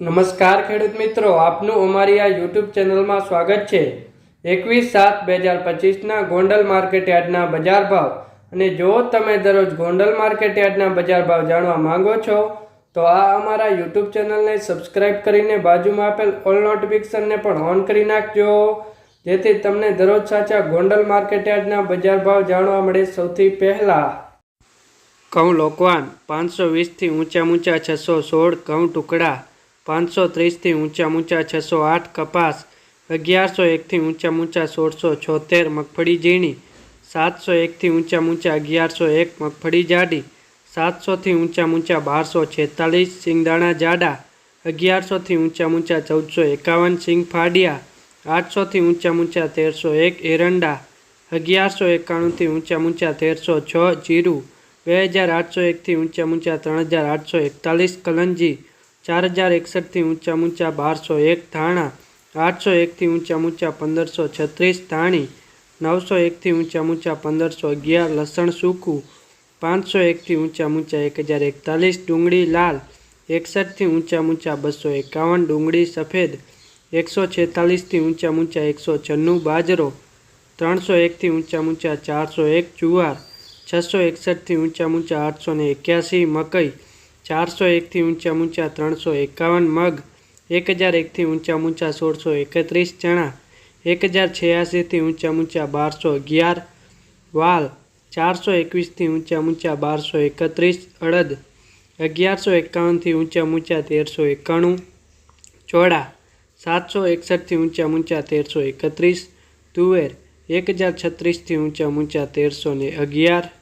નમસ્કાર ખેડૂત મિત્રો, આપનું અમારી આ યુટ્યુબ ચેનલમાં સ્વાગત છે. એકવીસ સાત બે હજાર પચીસના ગોંડલ માર્કેટ યાર્ડના બજાર ભાવ. અને જો તમે દરરોજ ગોંડલ માર્કેટ યાર્ડના બજાર ભાવ જાણવા માંગો છો, તો આ અમારા યુટ્યુબ ચેનલને સબસ્ક્રાઇબ કરીને બાજુમાં આપેલ ઓલ નોટિફિકેશનને પણ ઓન કરી નાખજો. જેથી તમને દરરોજ સાચા ગોંડલ માર્કેટયાર્ડના બજાર ભાવ જાણવા મળે સૌથી પહેલાં. ઘઉં લોકવાન પાંચસો વીસથી ઊંચા ઊંચા છસો સોળ ઘઉં ટુકડા. પાંચસો ત્રીસથી ઊંચા ઊંચા છસો આઠ કપાસ, અગિયારસો એકથી ઊંચા ઊંચા સોળસો છોતેર મગફળી ઝીણી, સાતસો એકથી ઊંચા ઊંચા અગિયારસો એક મગફળી જાડી, સાતસોથી ઊંચા ઊંચા બારસો છેતાલીસ સિંગદાણા જાડા, અગિયારસોથી ઊંચા ઊંચા ચૌદસો એકાવન સિંગ ફાડિયા, આઠસોથી ઊંચા ઊંચા તેરસો એક એરંડા, અગિયારસો એકાણુંથી ઊંચા ઊંચા તેરસો છ જીરું, બે હજાર આઠસો એકથી ઊંચા ઊંચા ત્રણ હજાર આઠસો એકતાલીસ કલંજી ચાર હજાર એકસઠથી ઊંચા ઊંચા બારસો એક ધાણા, આઠસો એકથી ઊંચા ઊંચા પંદરસો છત્રીસ ધાણી, નવસો એકથી ઊંચા ઊંચા પંદરસો અગિયાર લસણ સૂકું, પાંચસો એકથી ઊંચા ઊંચા એક હજાર એકતાલીસ ડુંગળી લાલ એકસઠથી ઊંચા ઊંચા બસો એકાવન ડુંગળી સફેદ, એકસો છેતાલીસથી ઊંચા ઊંચા એકસો છન્નું બાજરો, ત્રણસો એકથી ઊંચા ઊંચા ચારસો એક જુવાર, છસો એકસઠથી ઊંચા ઊંચા આઠસો ને એક્યાસી મકઈ ચારસો એકથી ઊંચા ઊંચા ત્રણસો એકાવન મગ, એક હજાર એકથી ઊંચા ઊંચા સોળસો એકત્રીસ ચણા, એક હજાર છ્યાસીથી ઊંચા ઊંચા બારસો અગિયાર, વાલ, ચારસો એકવીસથી ઊંચા ઊંચા બારસો એકત્રીસ, અડદ, અગિયારસો એકાવનથી ઊંચા ઊંચા તેરસો એકાણું, ચોળા, સાતસો એકસઠથી ઊંચા ઊંચા તેરસો એકત્રીસ, તુવેર, એક હજાર છત્રીસથી ઊંચા ઊંચા તેરસો ને અગિયાર